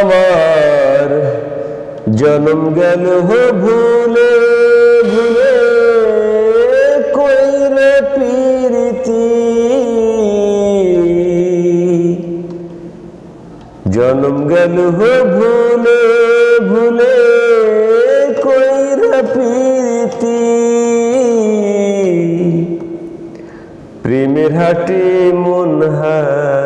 আমার। জনম গেল ভুলে ভুলে কইরে প্রীতি। জনম গেল ভুলে ভুলে কইরে প্রীতি। প্রেমের হাটে মন হারাইলাম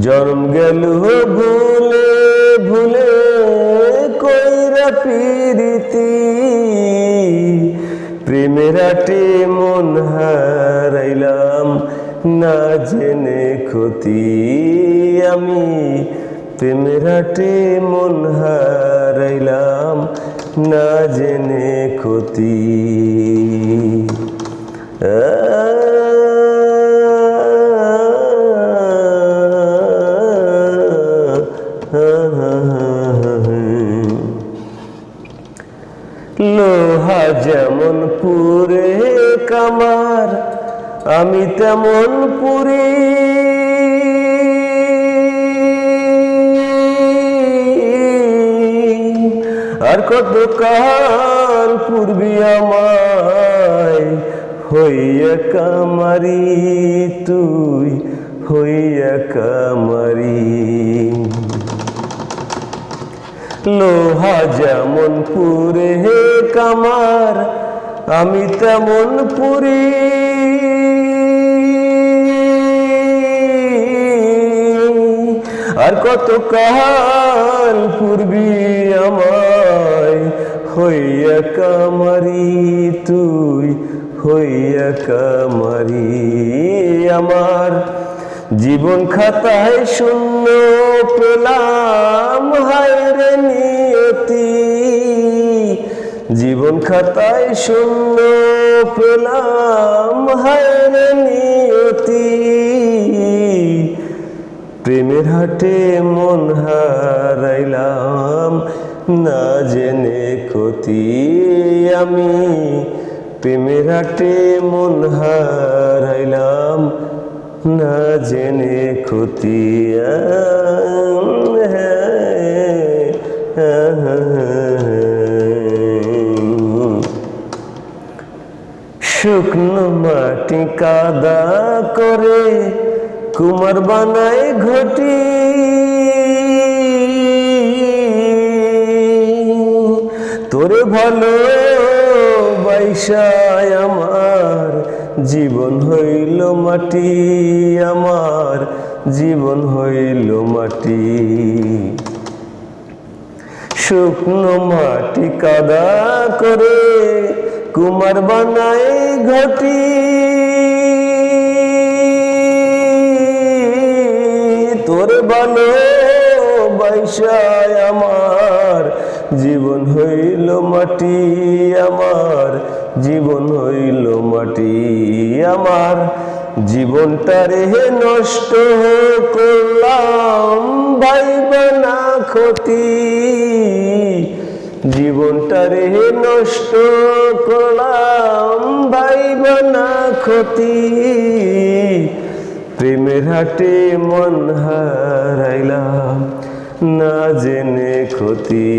জন্ম গেল ভুলে ভুলে কইরা প্রীতি? প্রেমের আটে মন হারাইলাম, না জেনে ক্ষতি আমি। প্রেমের হাটে মন হারাইলাম, না জেনে ক্ষতি। লোহা যেমন পুরে কামার, আমি তেমন পুরী। আর কত কাল পূর্বী আমায়, হইয়া কামারি তুই, হইয়া কামারি। লোহা যেমন পুরে হে কামার, আমি তেমন পুরি আর কত কাল পূর্বী আমায়, হইয়া কামারি তুই, হইয়া কামারি আমার। জীবন খাতায় শূন্য পেলাম জীবন খাতায় শূন্য পেলাম হায়রে প্রেমের হাটে মন হারাইলাম, না জেনে ক্ষতি আমি। প্রেমের হাটে মন হারাইলাম, না জেনে ক্ষতি শুকনো মাটি কাদা করে, কুমার বানায় ঘটি। তোরে ভালো বাইসায় আমার, জীবন হইল মাটি, আমার জীবন হইল মাটি। শুকনো মাটি কাদা করে কুমার বানায় ঘটি। তোর ভালো বাইসায় আমার, জীবন হইল মাটি আমার, জীবন হইল মাটি আমার। জীবনটা রেহে নষ্ট করলাম, ভাইবা না ক্ষতি। জীবনটা রেহে নষ্ট করলাম ভাইবা না ক্ষতি। প্রেমের হাটে মন হারাইলাম, না জেনে ক্ষতি।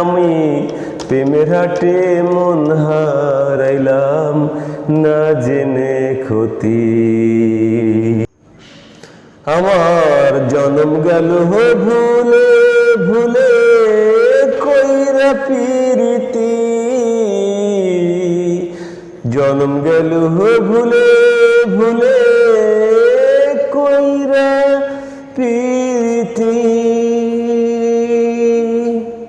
আমি প্রেমের হাটে মন হারাইলাম, না জেনে ক্ষতি। আমার জন্ম গেল ভুলে ভুলে ভুলে কইরা পি